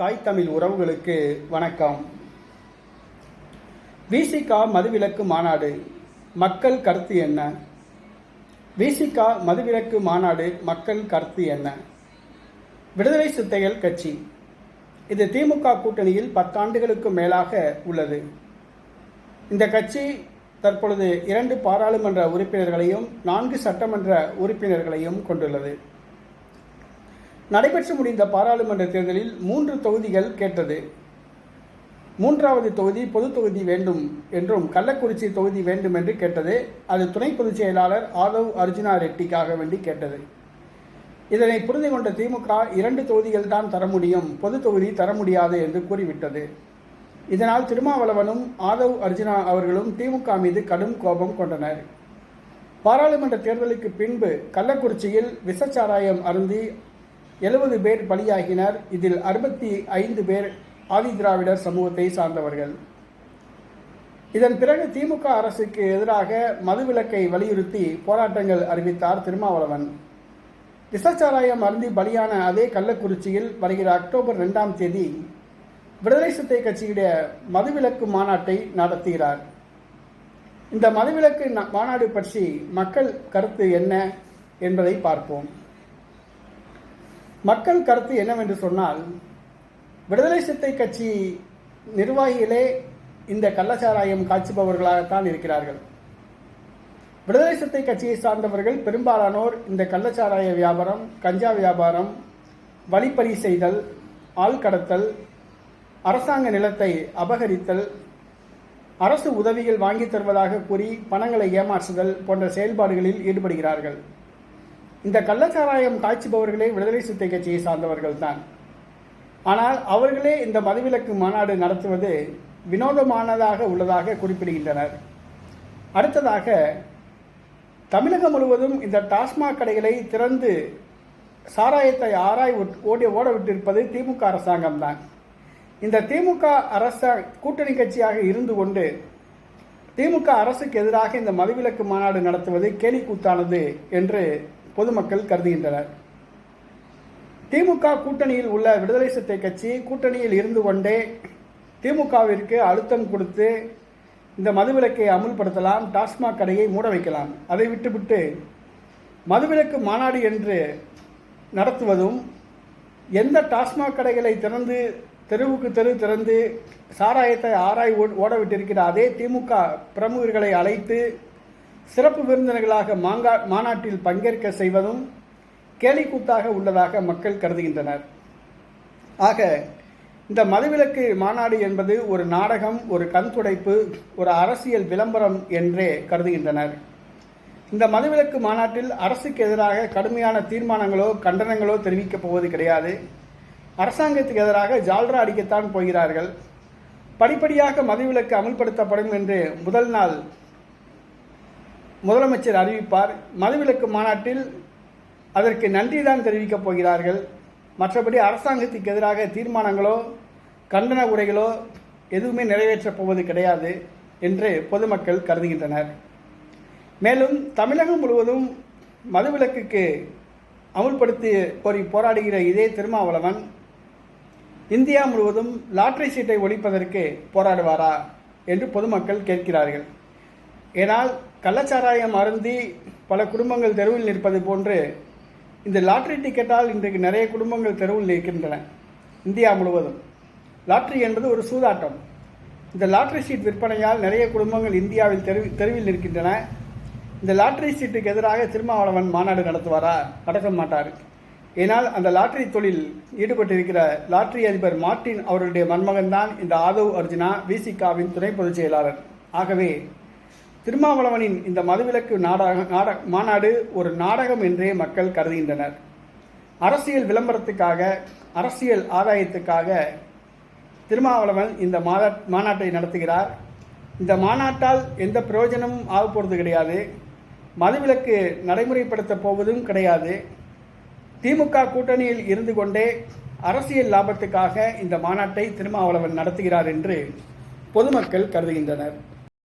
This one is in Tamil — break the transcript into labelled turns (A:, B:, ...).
A: தாய் தமிழ் உறவுகளுக்கு வணக்கம். விசிகா மதுவிலக்கு மாநாடு மக்கள் கருத்து என்ன? விசிகா மதுவிலக்கு மாநாடு மக்கள் கருத்து என்ன? விடுதலை சித்தைகள் கட்சி. இது திமுக கூட்டணியில் பத்தாண்டுகளுக்கு மேலாக உள்ளது. இந்த கட்சி தற்பொழுது இரண்டு பாராளுமன்ற உறுப்பினர்களையும் நான்கு சட்டமன்ற உறுப்பினர்களையும் கொண்டுள்ளது. நடைபெற்று முடிந்த பாராளுமன்ற தேர்தலில் மூன்று தொகுதிகள் கேட்டது. மூன்றாவது தொகுதி பொது தொகுதி வேண்டும் என்றும் கள்ளக்குறிச்சி தொகுதி வேண்டும் என்று கேட்டது. அது துணை பொதுச் செயலாளர் ஆதவ் அர்ஜுனா ரெட்டிக்காக வேண்டி கேட்டது. இதனை புரிந்து கொண்ட திமுக இரண்டு தொகுதிகள் தான் தர முடியும் பொது தொகுதி தர முடியாது என்று கூறிவிட்டது. இதனால் திருமாவளவனும் ஆதவ் அர்ஜுனா அவர்களும் திமுக மீது கடும் கோபம் கொண்டனர். பாராளுமன்ற தேர்தலுக்கு பின்பு கள்ளக்குறிச்சியில் விசச்சாராயம் அருந்தி எழுபது பேர் பலியாகினர். இதில் அறுபத்தி ஐந்து பேர் ஆதி திராவிடர் சமூகத்தை சார்ந்தவர்கள். இதன் பிறகு திமுக அரசுக்கு எதிராக மதுவிலக்கை வலியுறுத்தி போராட்டங்கள் அறிவித்தார் திருமாவளவன். விசச்சாராயம் அருந்தி பலியான அதே கள்ளக்குறிச்சியில் வருகிற அக்டோபர் இரண்டாம் தேதி விடுதலை சித்தை கட்சியுடைய மதுவிலக்கு மாநாட்டை நடத்துகிறார். இந்த மதுவிலக்கு மாநாடு பற்றி மக்கள் கருத்து என்ன என்பதை பார்ப்போம். மக்கள் கருத்து என்னவென்று சொன்னால் விடுதலை சித்தை கட்சி நிர்வாகிகளே இந்த கள்ளச்சாராயம் காய்ச்சுபவர்களாகத்தான் இருக்கிறார்கள். விடுதலை சித்தை கட்சியை சார்ந்தவர்கள் பெரும்பாலானோர் இந்த கள்ளச்சாராய வியாபாரம் கஞ்சா வியாபாரம் வழிப்பறி செய்தல் ஆள் கடத்தல் அரசாங்க நிலத்தை அபகரித்தல் அரசு உதவிகள் வாங்கித் தருவதாக கூறி பணங்களை ஏமாற்றுதல் போன்ற செயல்பாடுகளில் ஈடுபடுகிறார்கள். இந்த கள்ளச்சாராயம் காய்ச்சுபவர்களே விடுதலை சித்தை கட்சியை சார்ந்தவர்கள் தான் ஆனால் அவர்களே இந்த மதுவிலக்கு மாநாடு நடத்துவது வினோதமானதாக உள்ளதாக குறிப்பிடுகின்றனர். அடுத்ததாக தமிழகம் முழுவதும் இந்த டாஸ்மாக் கடைகளை திறந்து சாராயத்தை ஆராய் ஓடி ஓட விட்டிருப்பது திமுக அரசாங்கம்தான். இந்த திமுக அரச கூட்டணி கட்சியாக இருந்து கொண்டு திமுக அரசுக்கு எதிராக இந்த மதுவிலக்கு மாநாடு நடத்துவது கேலிக்கூத்தானது என்று பொதுமக்கள் கருதுகின்றனர். திமுக கூட்டணியில் உள்ள விடுதலை சித்தை கட்சி கூட்டணியில் இருந்து கொண்டே திமுகவிற்கு அழுத்தம் கொடுத்து இந்த மதுவிலக்கை அமுல்படுத்தலாம் டாஸ்மாக் கடையை மூட வைக்கலாம். அதை விட்டுவிட்டு மதுவிலக்கு மாநாடு என்று நடத்துவதும் எந்த டாஸ்மாக் கடைகளை திறந்து தெருவுக்கு தெரு திறந்து சாராயத்தை ஆராய் ஓ- ஓட அதே திமுக பிரமுகர்களை அழைத்து சிறப்பு விருந்தினர்களாக மாங்கா மாநாட்டில் பங்கேற்க செய்வதும் கேலிக்கூத்தாக உள்ளதாக மக்கள் கருதுகின்றனர். ஆக இந்த மதுவிலக்கு மாநாடு என்பது ஒரு நாடகம் ஒரு கண் துடைப்பு ஒரு அரசியல் விளம்பரம் என்றே கருதுகின்றனர். இந்த மதுவிலக்கு மாநாட்டில் அரசுக்கு எதிராக கடுமையான தீர்மானங்களோ கண்டனங்களோ தெரிவிக்கப் போவது கிடையாது. அரசாங்கத்துக்கு எதிராக ஜால்ரா அடிக்கத்தான் போகிறார்கள். படிப்படியாக மதுவிலக்கு அமல்படுத்தப்படும் என்று முதல் நாள் முதலமைச்சர் அறிவிப்பார். மதுவிலக்கு மாநாட்டில் அதற்கு நன்றிதான் தெரிவிக்கப் போகிறார்கள். மற்றபடி அரசாங்கத்துக்கு எதிராக தீர்மானங்களோ கண்டன உரைகளோ எதுவுமே நிறைவேற்றப் போவது கிடையாது என்று பொதுமக்கள் கருதுகின்றனர். மேலும் தமிழகம் முழுவதும் மதுவிலக்குக்கு அமுல்படுத்தி கோரி போராடுகிற இதே திருமாவளவன் இந்தியா முழுவதும் லாட்டரி சீட்டை ஒழிப்பதற்கு போராடுவாரா என்று பொதுமக்கள் கேட்கிறார்கள். ஏனால் கள்ளச்சாராயம் அருந்தி பல குடும்பங்கள் தெருவில் நிற்பது போன்று இந்த லாட்ரி டிக்கெட்டால் இன்றைக்கு நிறைய குடும்பங்கள் தெருவில் நிற்கின்றன இந்தியா முழுவதும். லாட்ரி என்பது ஒரு சூதாட்டம். இந்த லாட்ரி சீட் விற்பனையால் நிறைய குடும்பங்கள் இந்தியாவில் தெரு தெருவில் நிற்கின்றன. இந்த லாட்ரி சீட்டுக்கு எதிராக திருமாவளவன் மாநாடு நடத்துவாரா? நடத்த மாட்டார். ஏனால் அந்த லாட்டரி தொழில் ஈடுபட்டிருக்கிற லாட்ரி அதிபர் மார்ட்டின் அவருடைய மன்மகன் தான் இந்த ஆதவ் அர்ஜுனா விசிகாவின் துணை பொதுச் செயலாளர். ஆகவே திருமாவளவனின் இந்த மதுவிலக்கு நாடக நாட மாநாடு ஒரு நாடகம் என்றே மக்கள் கருதுகின்றனர். அரசியல் விளம்பரத்துக்காக அரசியல் ஆதாயத்துக்காக திருமாவளவன் இந்த மாதா மாநாட்டை நடத்துகிறார். இந்த மாநாட்டால் எந்த பிரயோஜனமும் ஆக போகிறது கிடையாது. மதுவிலக்கு நடைமுறைப்படுத்தப் போவதும் கிடையாது. திமுக கூட்டணியில் இருந்து கொண்டே அரசியல் லாபத்துக்காக இந்த மாநாட்டை திருமாவளவன் நடத்துகிறார் என்று பொதுமக்கள் கருதுகின்றனர்.